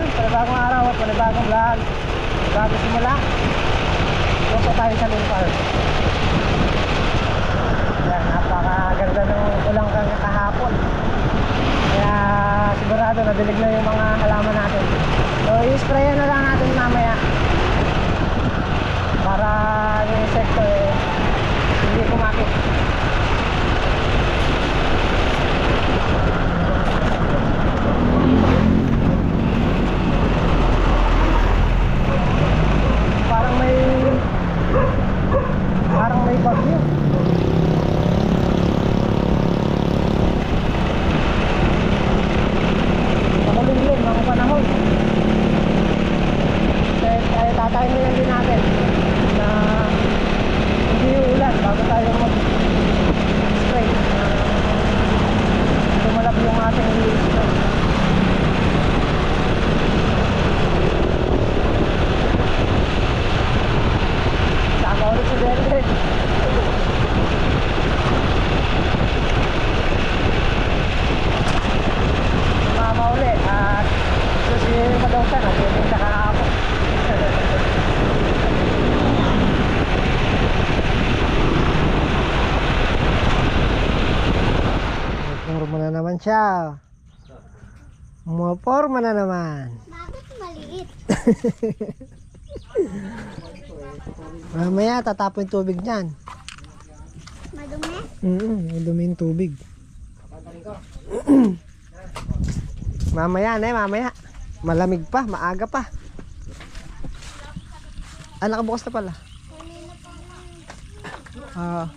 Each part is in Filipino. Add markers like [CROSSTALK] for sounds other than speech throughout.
idol, panibagong araw at panibagong vlog. Bago simula, puso tayo sa Link Park. Yan, napakaganda ng ulang kahapon. Kaya sigurado nadilig na yung mga halaman natin. So, i-sprayan na lang natin mamaya. Para yung insekto eh, hindi kumakit. Parang may parang may bagyo. Makulimlim ang panahon. Kaya, kaya tatayin na din natin na hindi uulan bago tayo mag-spray. Lumalab yung ating spray. Sama ulit si Dente. Mama uli at susi madawsan at hindi nakakapot. Forma na naman siya. Umuporma na naman. Bakit maliit? [LAUGHS] Mamaya tatapon yung tubig niyan. Madumi? Mm madumi yung tubig. [CLEARS THROAT] mamaya na mamaya. Malamig pa, maaga pa. Ah, nakabukas na pala. Kanina pa nga. Ah,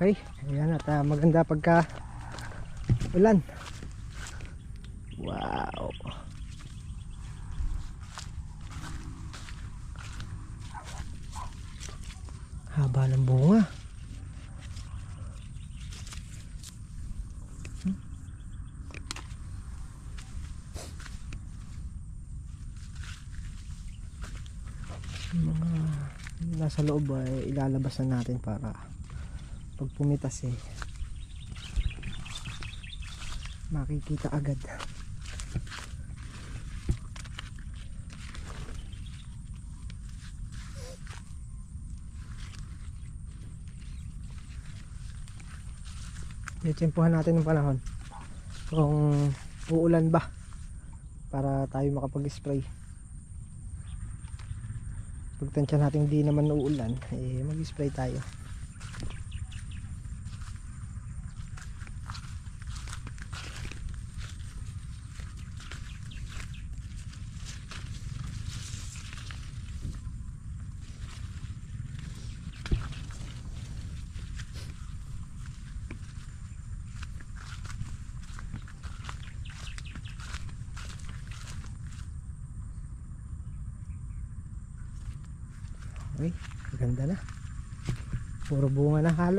okay. Ayan at ah, maganda pagka ulan. Wow. Haba ng bunga. Hmm? Mga nasa loob ay ilalabas na natin para pag pumitas eh makikita agad. Itsimpuhan natin ng panahon kung uulan ba para tayo makapag-spray. Pagtansya natin di naman uulan eh mag-spray tayo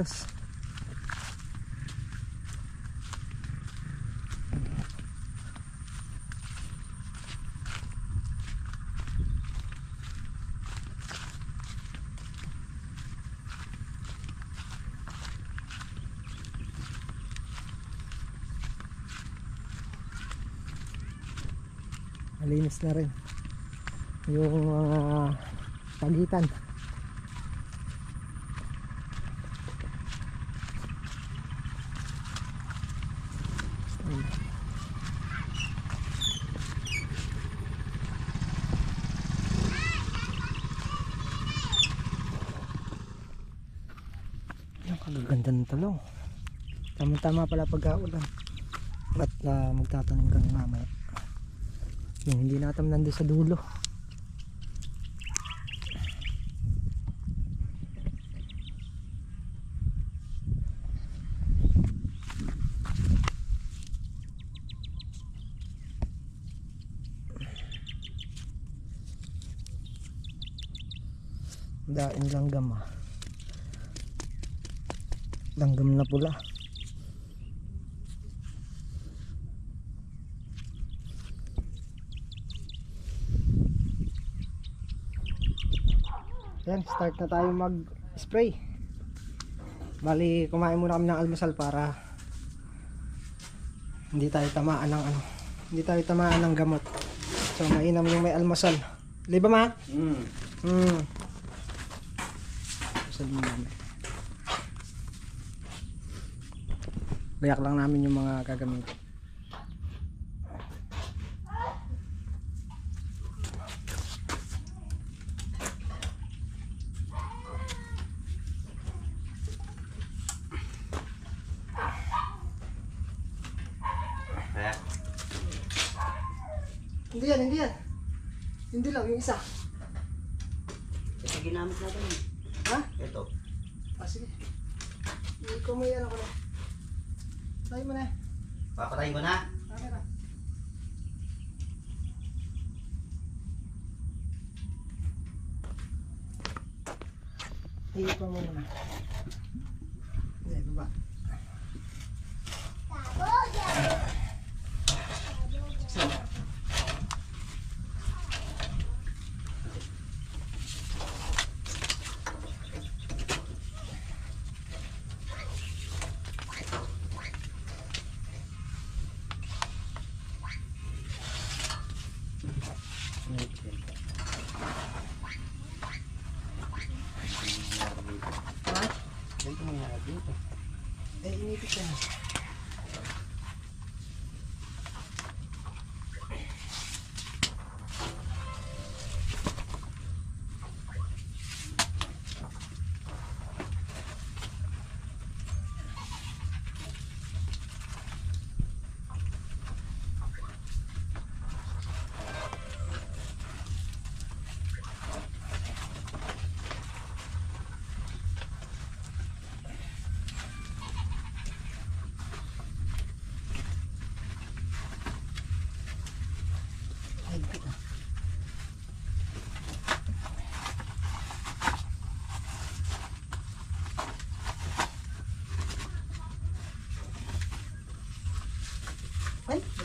halos. Malinis na rin yung mga pagitan. Ang kagaganda ng talong. Tama-tama pala pagkaulan. At uh, magtatanim kang mamaya. Yung hindi natam nandun sa dulo. Daing langgam ah. Langgam na pula. Yan, start na tayo mag-spray. Bali, kumain muna kami ng almusal para hindi tayo tamaan ng ano hindi tayo tamaan ng gamot so mainam yung may almasal di ba ma? Mm. hmm sabi namin bayak lang namin yung mga gagamitin Kaya, hindi yan hindi yan hindi lang yung isa ito ginamit natin. eh. ha? Ito. ah sige hindi ko may ano ko na tayo mo na Papatayin ko na. camera Hindi pa muna na. Hindi, baba. Ha? Dito mangyari dito. Eh, inipit ka na. Ay, inipit na.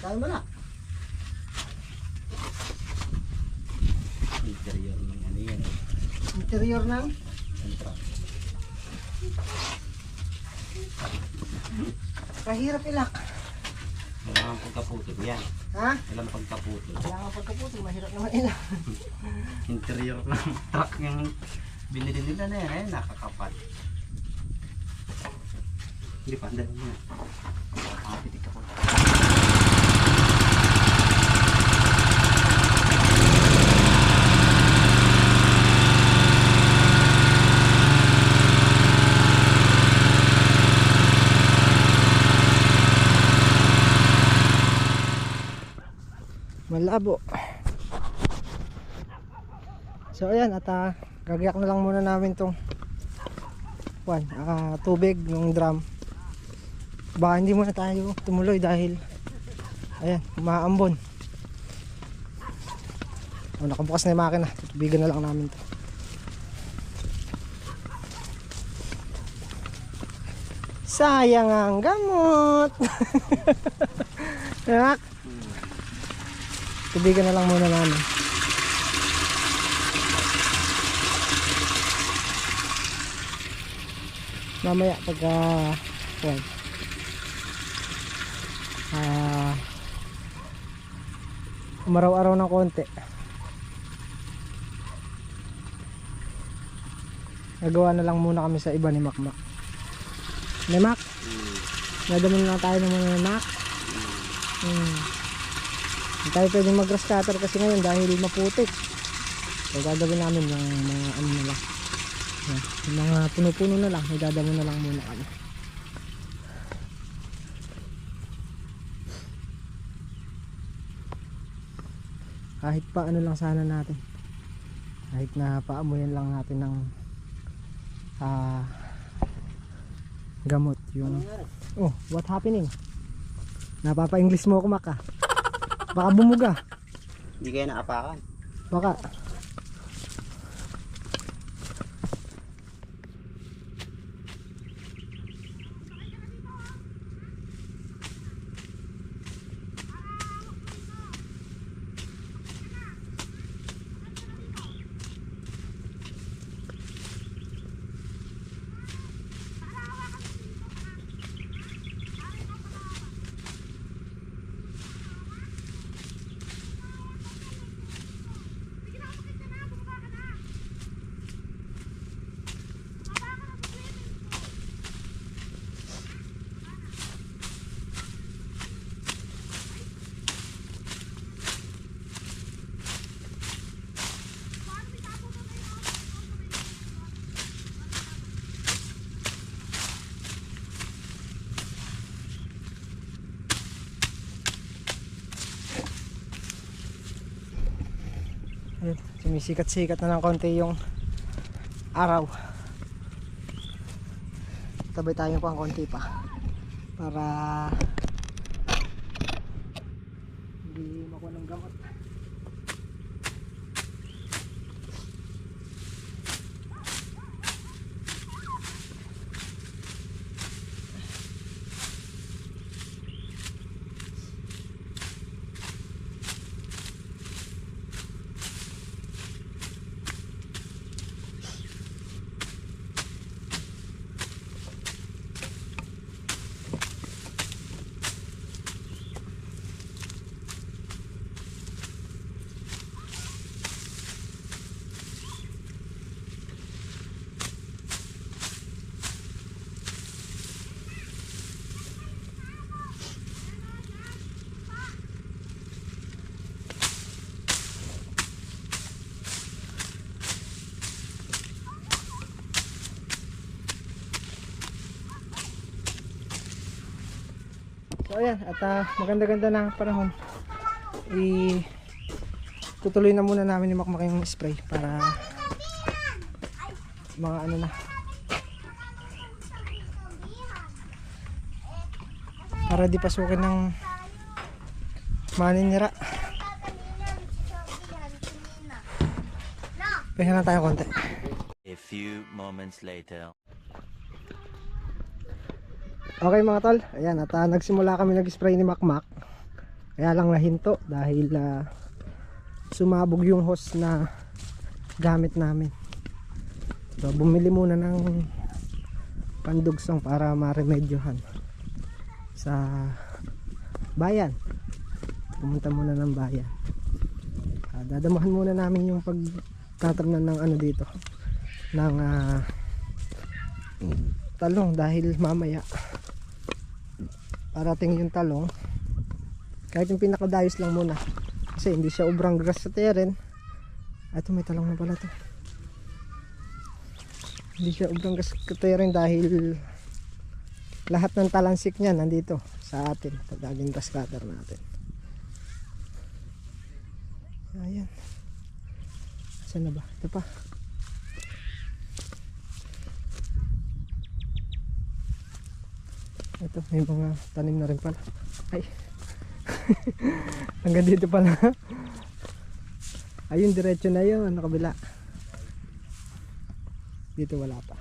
Ay, tayo mo na. Interior ng ano yan. Interior ng kahirap ilak. Walang pagkaputol yan. Ha? Walang pagkaputol. Kailangan pagkaputo, mahirap naman ilak. [LAUGHS] Interior ng truck yung binili nila na yan. Ayun, nakakapat. Hindi pa, dahil mo na. Nakapitik ako. Malabo. So ayan at uh, gagayak na lang muna namin tong kwan, ah, tubig yung drum. Baka hindi muna tayo tumuloy dahil ayan, umaambon. Oh, nakabukas na yung makina. Tutubigan na lang namin to. Sayang ang gamot. [LAUGHS] Tubigan na lang muna namin. Mamaya pagka well, ah umaraw-araw ng konti. Nagawa na lang muna kami sa iba ni Makmak. Ni Mac, nadaman lang tayo ng mga Mac. Hmm. Hindi tayo pwedeng mag-grass cutter kasi ngayon dahil maputik. So gagawin namin yung mga ano na lang. Yung mga puno-puno na lang, idadamo na lang muna kami. Kahit pa ano lang sana natin. Kahit na paamuyan lang natin ng ah gamot yung Oh, what happening? Napapa-English mo ako maka. Baka bumuga. Hindi kayo naapakan. Baka. Sumisikat-sikat na ng konti yung araw. Tabay tayo pang konti pa. Para So ayan, at ah, maganda-ganda na panahon. I tutuloy na muna namin yung makmak yung spray para mga ano na para di pasukin ng maninira. Pahinga lang tayo konti. A few moments later. Okay mga tol, ayan at ah, nagsimula kami nag-spray ni Makmak. Kaya lang nahinto dahil ah, sumabog yung hose na gamit namin. So bumili muna ng pandugsong para maremedyohan sa bayan. Pumunta muna ng bayan. Ah, dadamahan muna namin yung pagtatamnan ng ano dito ng ah, talong dahil mamaya parating yung talong. Kahit yung pinakadayos lang muna. Kasi hindi siya ubrang grass sa teren. Ito may talong na pala to. Hindi siya ubrang grass sa teren dahil lahat ng talansik niya nandito sa atin pag naging grass cutter natin. Ayan. Saan na ba? Ito pa ito may mga tanim na rin pala. Ay. [LAUGHS] Hanggang dito pala. Ayun diretso na yun nakabila dito wala pa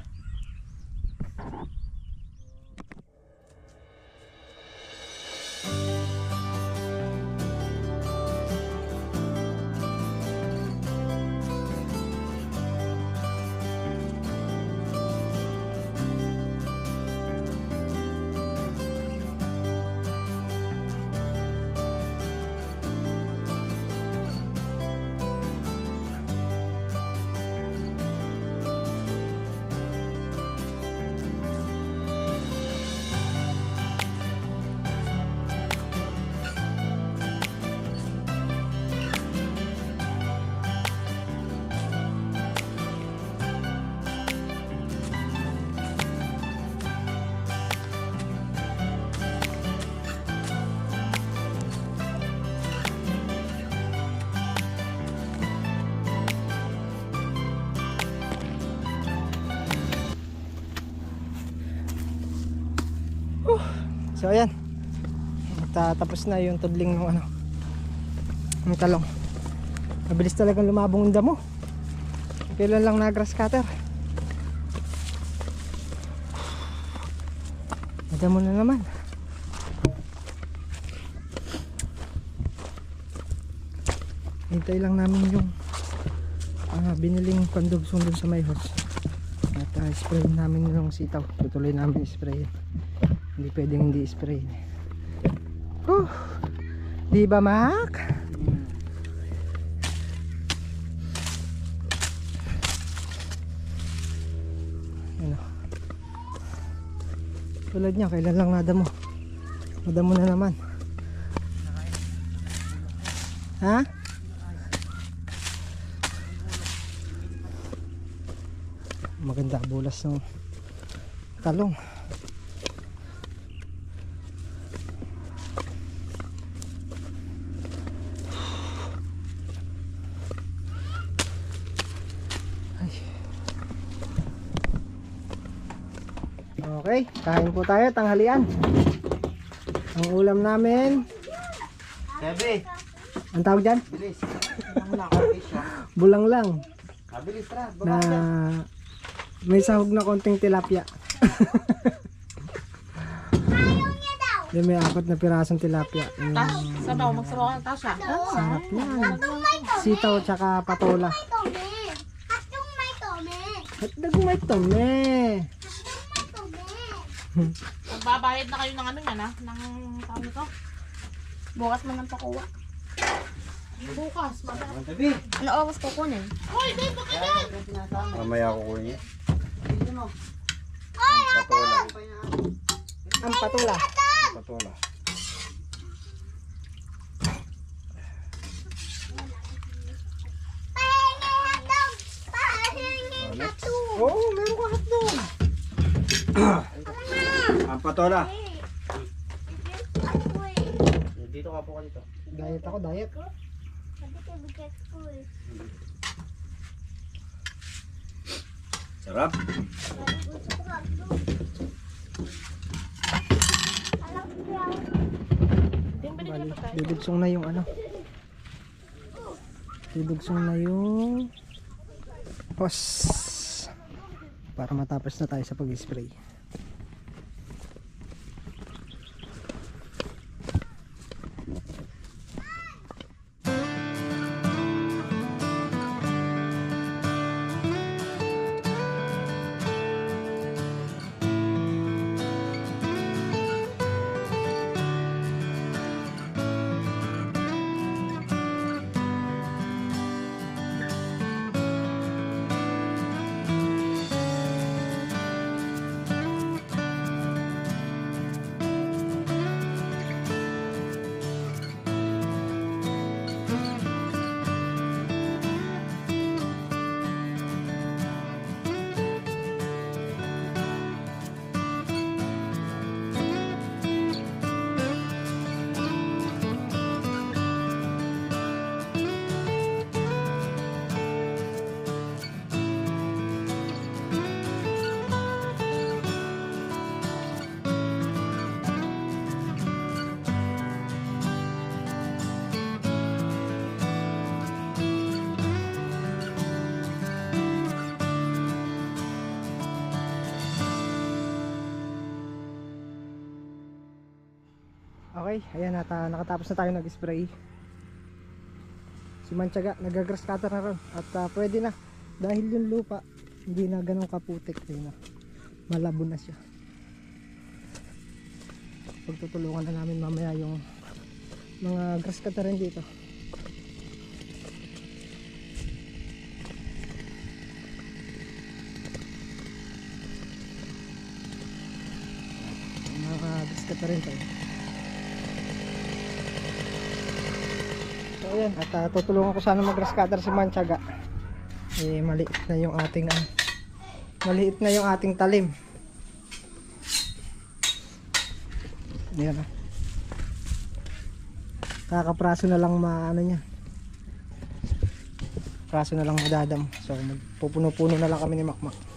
So ayan. Tatapos na yung tudling ng ano. Ng talong. Mabilis talagang lumabong ang damo. Kailan lang na grass cutter. Madamo na naman. Hintay lang namin yung ah, biniling pandugsong dun sa may house. At ah, spray namin yung sitaw. Tutuloy namin spray. Hindi pwedeng hindi spray. Huh. Di ba, Mac? Ano? Tulad niya, kailan lang nada mo? Nada mo na naman. Ha? Maganda bulas ng talong. Okay, kain po tayo, tanghalian. Ang ulam namin, Sebe, ang tawag dyan? bilis. Bulang lang. Ah, bilis tara. Na may sahog na konting tilapia. Ayaw niya daw. Yan may apat na pirasong tilapia. Yung Sabaw, magsabaw ka, Tasha. sarap yan. Sitaw tsaka patola. May tome. At yung may tome. Tome. May tome. Magbabayad na kayo ng ano yan, ha? Ng tawag nito. Bukas mo ng pakuha. Bukas. Ang tabi. Ano oras kukunin? Hoy, babe, bakit yan? Mamaya ako kunin niya. Oy, Patola. Ang hotdog. Oo, oh, meron ka hotdog. [CLEARS THROAT] Patola. Ako. Dito ka po ka dito. Diet ako, diet. Sarap. Bali, didugsong na yung ano. Didugsong na yung hose. Para matapos na tayo sa pag-spray. Okay, ayan at ah, nakatapos na tayo nag-spray. Si Manchaga, nag-grass cutter na ron. At ah, pwede na. Dahil yung lupa, hindi na ganun kaputik. Na. Malabo na siya. Pagtutulungan na namin mamaya yung mga grass cutter rin dito. Mga grass cutter rin tayo. So ayan, at uh, tutulungan ko sana mag-grass si Manchaga. Eh maliit na yung ating ano, maliit na yung ating talim. Ayan ah. Kakapraso na lang maano niya. Praso na lang madadam. So magpupuno-puno na lang kami ni Makmak.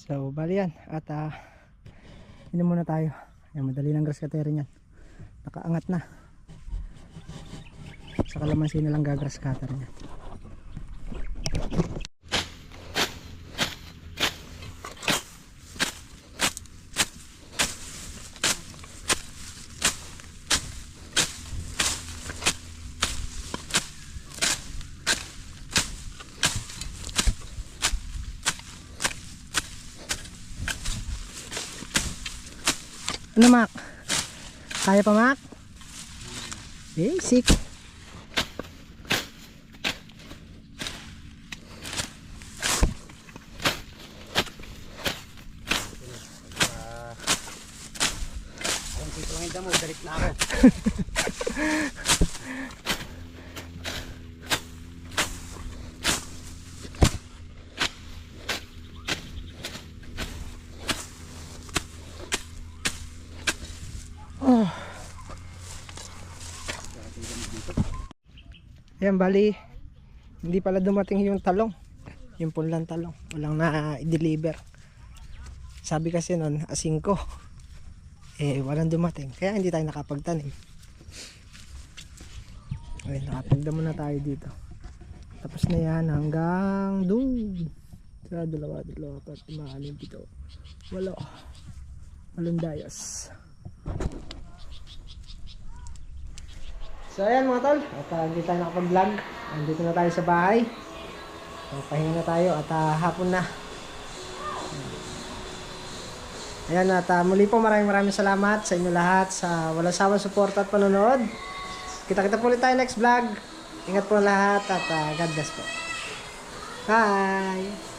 So, bali yan. At, ah, inom muna tayo. Yan, madali ng grass cutter yan. Nakaangat na. Sa kalamansi na lang gagrass cutter niya. Ano, Mac? Kaya pa, Mac? Basic. Kung dito yung damo, balik na ako. [LAUGHS] Yan, bali. Hindi pala dumating yung talong. Yung punlang talong. Walang na-deliver. Sabi kasi nun, asing ko. Eh, walang dumating. Kaya hindi tayo nakapagtanim. Ay, nakapagdamo na tayo dito. Tapos na yan hanggang doon. Sa dalawa, dalawa, apat, lima, anim, pito. Walo. Walong dayas. So ayan mga tol, at uh, hindi tayo nakapag-vlog. Andito na tayo sa bahay. So, pahinga na tayo at ah, hapon na. Ayan at ah, muli po maraming maraming salamat sa inyo lahat sa walang sawang suporta at panonood. Kita-kita po ulit tayo next vlog. Ingat po lahat at ah, God bless po. Bye!